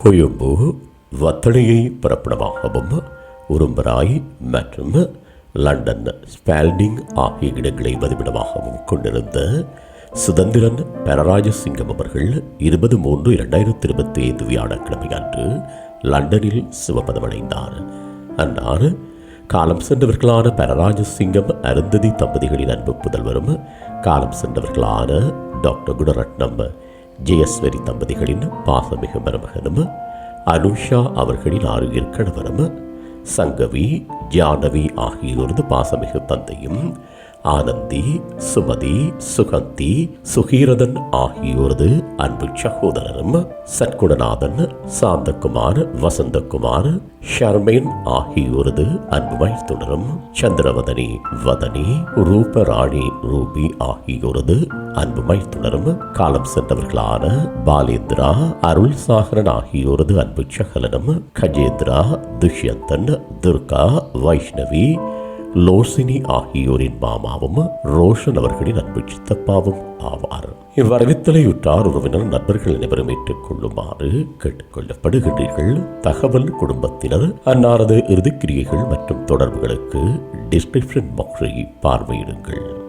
கொழும்பு வத்தளையை பிறப்பிடமாகவும் உரும்பராய் மற்றும் London Spalding ஆகிய இடங்களை வதிவிடமாகவும் கொண்டிருந்த சுதந்திரன் பெரராஜசிங்கம் அவர்கள் இருபது மூன்று இரண்டாயிரத்தி இருபத்தி ஐந்து வியாழக்கிழமை அன்று லண்டனில் சிவபதமடைந்தார். அன்னார் காலம் சென்றவர்களான பெரராஜசிங்கம் அருந்ததி தம்பதிகளின் அன்பு புதல்வரும் காலம் சென்றவர்களான டாக்டர் குணரட்னம் ஜெயஸ்வரி தம்பதிகளின் பாசமிகு மருமகனும் அனுஷா அவர்களின் ஆறு கணவரும் சங்கவி ஜானவி ஆகியோரது பாசமிகு தந்தையும் ஆனந்தி சுமதி சுகந்தி சுகீரதன் ஆகியோரது அன்பு சகோதரரும் சத்குணநாதன் சாந்தகுமார் வசந்தகுமார் ஷர்மேன் ஆகியோரது அன்பு மைத்துனரும் சந்திரவதனி வதனி ரூபராணி ரூபி ஆகியோரது அன்பு மைத்துனரும் காலம் சென்றவர்களான பாலேந்திரா அருள் சாகரன் ஆகியோரது அன்பு சகலனும் கஜேந்திரா துஷ்யந்தன் துர்கா வைஷ்ணவி லோசினி ஆகியோரின் மாமாவும் ரோஷன் அவர்களின் அன்பு சித்தப்பாவும் ஆவார். இவ்வரவித்தலையுற்றார் உறவினர் நண்பர்கள் அனைவரும் ஏற்றுக்கொள்ளுமாறு கேட்டுக்கொள்ளப்படுகின்றீர்கள். தகவல் குடும்பத்தினர் அன்னாரது இறுதிக்கிரியைகள் மற்றும் தொடர்புகளுக்கு டிஸ்கிரிப்ஷன் பாக்ஸை பார்வையிடுங்கள்.